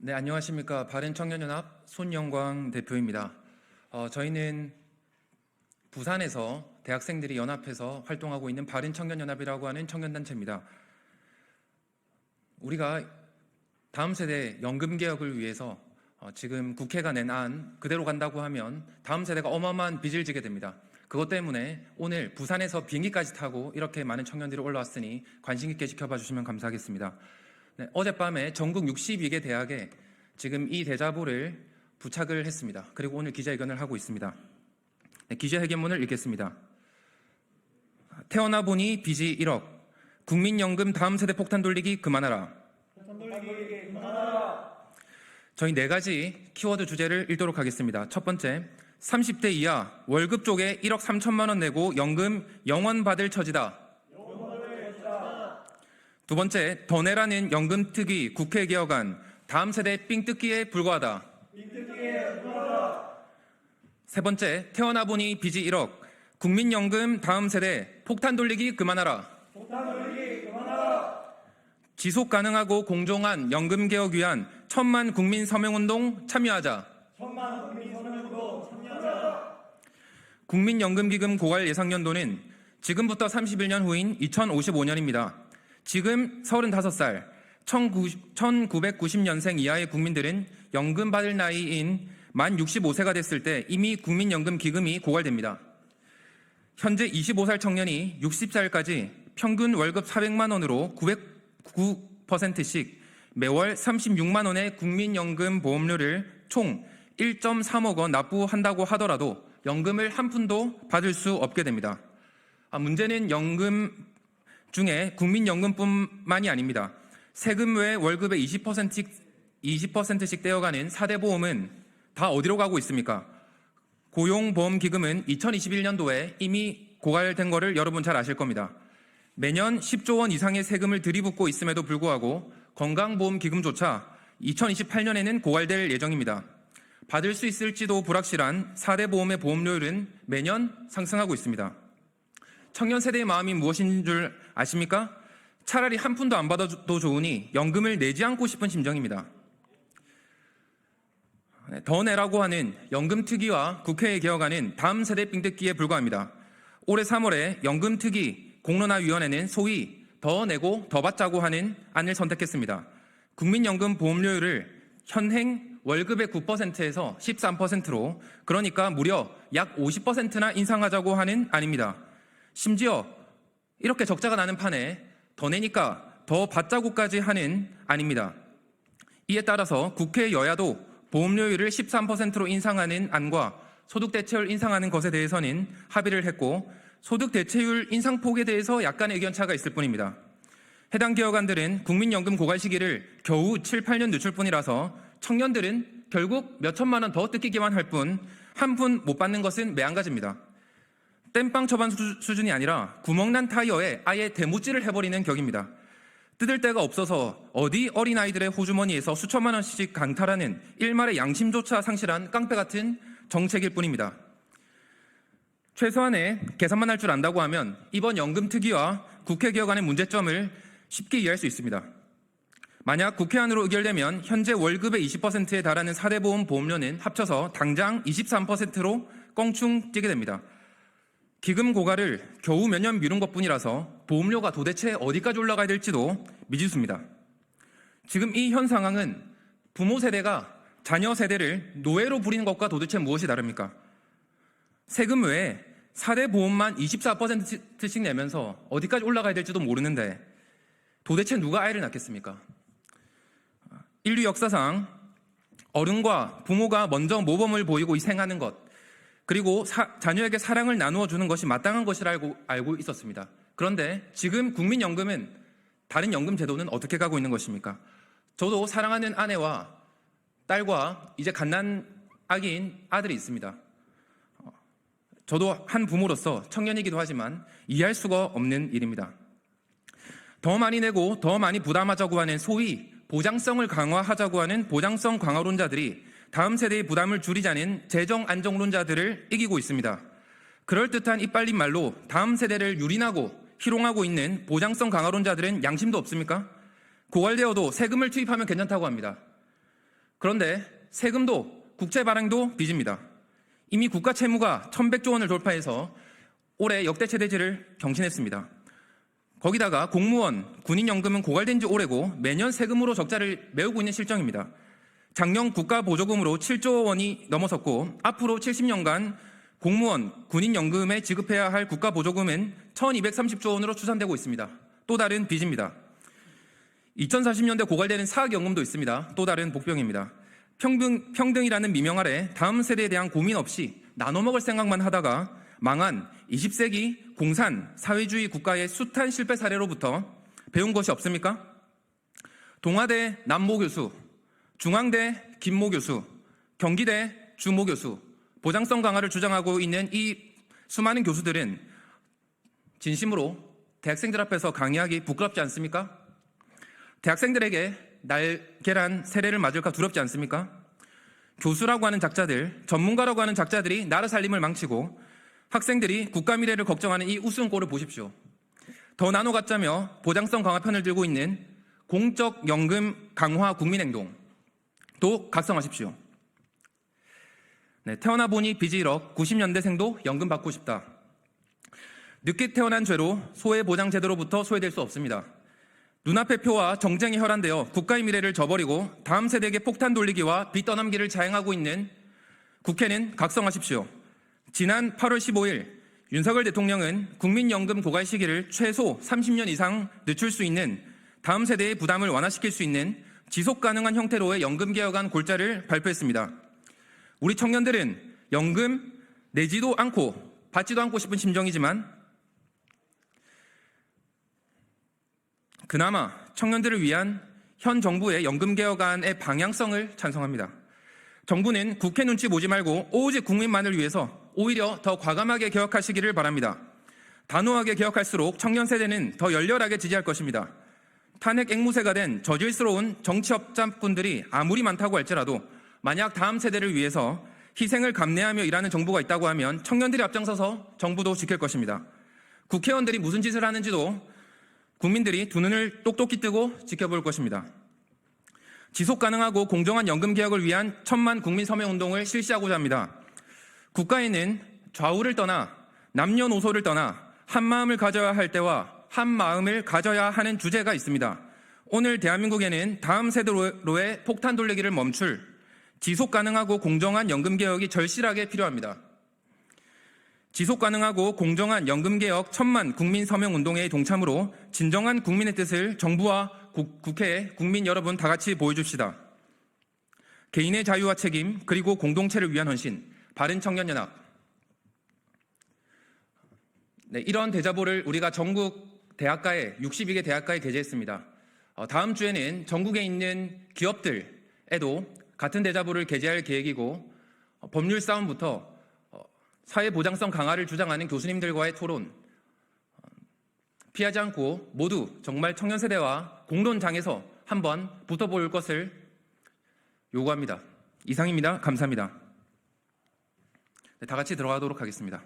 네, 안녕하십니까. 바른청년연합 손영광 대표입니다. 어, 저희는 부산에서 대학생들이 연합해서 활동하고 있는 바른청년연합이라고 하는 청년단체입니다. 우리가 다음 세대 연금개혁을 위해서 어, 지금 국회가 낸 안 그대로 간다고 하면 다음 세대가 어마어마한 빚을 지게 됩니다. 그것 때문에 오늘 부산에서 비행기까지 타고 이렇게 많은 청년들이 올라왔으니 관심 있게 지켜봐 주시면 감사하겠습니다. 네, 어젯밤에 전국 62개 대학에 지금 이 대자보를 부착을 했습니다. 그리고 오늘 기자회견을 하고 있습니다. 네, 기자회견문을 읽겠습니다. 태어나 보니 빚이 1억. 국민연금 다음 세대 폭탄 돌리기 그만하라. 저희 네 가지 키워드 주제를 읽도록 하겠습니다. 첫 번째, 30대 이하 월급 쪽에 1억 3천만 원 내고 연금 영원 받을 처지다. 두 번째, 더 내라는 연금 특위 국회 개혁안 다음 세대 삥뜯기에 불과하다. 세 번째, 태어나 보니 빚이 1억 국민연금 다음 세대 폭탄 돌리기 그만하라. 지속 가능하고 공정한 연금 개혁 위한 천만 국민 서명 운동 참여하자. 국민연금기금 고갈 예상연도는 지금부터 31년 후인 2055년입니다. 지금 35살, 1990년생 이하의 국민들은 연금 받을 나이인 만 65세가 됐을 때 이미 국민연금 기금이 고갈됩니다. 현재 25살 청년이 60살까지 평균 월급 400만 원으로 909%씩 매월 36만 원의 국민연금 보험료를 총 1.3억 원 납부한다고 하더라도 연금을 한 푼도 받을 수 없게 됩니다. 아, 문제는 연금 중에 국민연금뿐만이 아닙니다. 세금 외에 월급의 20%씩, 20%씩 떼어가는 4대 보험은 다 어디로 가고 있습니까? 고용보험기금은 2021년도에 이미 고갈된 것을 여러분 잘 아실 겁니다. 매년 10조 원 이상의 세금을 들이붓고 있음에도 불구하고 건강보험기금조차 2028년에는 고갈될 예정입니다. 받을 수 있을지도 불확실한 4대 보험의 보험료율은 매년 상승하고 있습니다. 청년 세대의 마음이 무엇인 줄 아십니까? 차라리 한 푼도 안 받아도 좋으니 연금을 내지 않고 싶은 심정입니다. 네, 더 내라고 하는 연금 특위와 국회의 개혁안은 다음 세대 삥뜯기에 불과합니다. 올해 3월에 연금 특위 공론화위원회는 소위 더 내고 더 받자고 하는 안을 선택했습니다. 국민연금 보험료율을 현행 월급의 9%에서 13%로 그러니까 무려 약 50%나 인상하자고 하는 안입니다. 심지어 이렇게 적자가 나는 판에 더 내니까 더 받자고까지 하는 안입니다. 이에 따라서 국회 여야도 보험료율을 13%로 인상하는 안과 소득 대체율 인상하는 것에 대해서는 합의를 했고 소득 대체율 인상폭에 대해서 약간의 의견차가 있을 뿐입니다. 해당 개혁안들은 국민연금 고갈 시기를 겨우 7, 8년 늦출 뿐이라서 청년들은 결국 몇 천만 원 더 뜯기기만 할 뿐 한 푼 못 받는 것은 매한가지입니다. 땜빵 처방 수준이 아니라 구멍난 타이어에 아예 대무찌를 해버리는 격입니다. 뜯을 데가 없어서 어디 어린아이들의 호주머니에서 수천만 원씩 강탈하는 일말의 양심조차 상실한 깡패 같은 정책일 뿐입니다. 최소한의 계산만 할 줄 안다고 하면 이번 연금 특위와 국회 개혁안의 문제점을 쉽게 이해할 수 있습니다. 만약 국회안으로 의결되면 현재 월급의 20%에 달하는 사대보험 보험료는 합쳐서 당장 23%로 껑충 뛰게 됩니다. 기금 고갈을 겨우 몇 년 미룬 것 뿐이라서 보험료가 도대체 어디까지 올라가야 될지도 미지수입니다. 지금 이 현 상황은 부모 세대가 자녀 세대를 노예로 부리는 것과 도대체 무엇이 다릅니까? 세금 외에 4대 보험만 24%씩 내면서 어디까지 올라가야 될지도 모르는데 도대체 누가 아이를 낳겠습니까? 인류 역사상 어른과 부모가 먼저 모범을 보이고 희생하는 것, 그리고 사, 자녀에게 사랑을 나누어 주는 것이 마땅한 것이라고 알고 있었습니다. 그런데 지금 국민연금은 다른 연금 제도는 어떻게 가고 있는 것입니까? 저도 사랑하는 아내와 딸과 이제 갓난 아기인 아들이 있습니다. 저도 한 부모로서 청년이기도 하지만 이해할 수가 없는 일입니다. 더 많이 내고 더 많이 부담하자고 하는 소위 보장성을 강화하자고 하는 보장성 강화론자들이 다음 세대의 부담을 줄이자는 재정 안정론자들을 이기고 있습니다. 그럴듯한 이빨린 말로 다음 세대를 유린하고 희롱하고 있는 보장성 강화론자들은 양심도 없습니까? 고갈되어도 세금을 투입하면 괜찮다고 합니다. 그런데 세금도 국채 발행도 빚입니다. 이미 국가 채무가 1100조 원을 돌파해서 올해 역대 최대치를 경신했습니다. 거기다가 공무원, 군인연금은 고갈된 지 오래고 매년 세금으로 적자를 메우고 있는 실정입니다. 작년 국가 보조금으로 7조 원이 넘어섰고 앞으로 70년간 공무원, 군인연금에 지급해야 할 국가 보조금은 1230조 원으로 추산되고 있습니다. 또 다른 빚입니다. 2040년대 고갈되는 사학연금도 있습니다. 또 다른 복병입니다. 평등, 평등이라는 미명 아래 다음 세대에 대한 고민 없이 나눠 먹을 생각만 하다가 망한 20세기 공산 사회주의 국가의 숱한 실패 사례로부터 배운 것이 없습니까? 동아대 남모 교수, 중앙대 김모 교수, 경기대 주모 교수, 보장성 강화를 주장하고 있는 이 수많은 교수들은 진심으로 대학생들 앞에서 강의하기 부끄럽지 않습니까? 대학생들에게 날계란 세례를 맞을까 두렵지 않습니까? 교수라고 하는 작자들, 전문가라고 하는 작자들이 나라 살림을 망치고 학생들이 국가 미래를 걱정하는 이 우스운 꼴을 보십시오. 더 나눠 갖자며 보장성 강화 편을 들고 있는 공적 연금 강화 국민행동 도 각성하십시오. 네, 태어나 보니 빚이 1억, 90년대생도 연금 받고 싶다. 늦게 태어난 죄로 소외 보장 제도로부터 소외될 수 없습니다. 눈앞의 표와 정쟁이 혈안되어 국가의 미래를 저버리고 다음 세대에게 폭탄 돌리기와 빚 떠넘기를 자행하고 있는 국회는 각성하십시오. 지난 8월 15일 윤석열 대통령은 국민연금 고갈 시기를 최소 30년 이상 늦출 수 있는 다음 세대의 부담을 완화시킬 수 있는 지속 가능한 형태로의 연금 개혁안 골자를 발표했습니다. 우리 청년들은 연금 내지도 않고 받지도 않고 싶은 심정이지만 그나마 청년들을 위한 현 정부의 연금 개혁안의 방향성을 찬성합니다. 정부는 국회 눈치 보지 말고 오직 국민만을 위해서 오히려 더 과감하게 개혁하시기를 바랍니다. 단호하게 개혁할수록 청년 세대는 더 열렬하게 지지할 것입니다. 탄핵 앵무새가 된 저질스러운 정치업자분들이 아무리 많다고 할지라도 만약 다음 세대를 위해서 희생을 감내하며 일하는 정부가 있다고 하면 청년들이 앞장서서 정부도 지킬 것입니다. 국회의원들이 무슨 짓을 하는지도 국민들이 두 눈을 똑똑히 뜨고 지켜볼 것입니다. 지속 가능하고 공정한 연금 개혁을 위한 천만 국민 서명 운동을 실시하고자 합니다. 국가에는 좌우를 떠나 남녀노소를 떠나 한 마음을 가져야 할 때와 한 마음을 가져야 하는 주제가 있습니다. 오늘 대한민국에는 다음 세대로의 폭탄 돌리기를 멈출 지속 가능하고 공정한 연금 개혁이 절실하게 필요합니다. 지속 가능하고 공정한 연금 개혁 천만 국민 서명 운동의 동참으로 진정한 국민의 뜻을 정부와 국, 국회에 국민 여러분 다 같이 보여줍시다. 개인의 자유와 책임 그리고 공동체를 위한 헌신 바른 청년 연합 네, 이런 대자보를 우리가 전국 대학가에 62개 대학가에 게재했습니다. 어, 다음 주에는 전국에 있는 기업들에도 같은 대자보를 게재할 계획이고 어, 법률 싸움부터 어, 사회 보장성 강화를 주장하는 교수님들과의 토론 어, 피하지 않고 모두 정말 청년 세대와 공론장에서 한번 붙어볼 것을 요구합니다. 이상입니다. 감사합니다. 네, 다 같이 들어가도록 하겠습니다.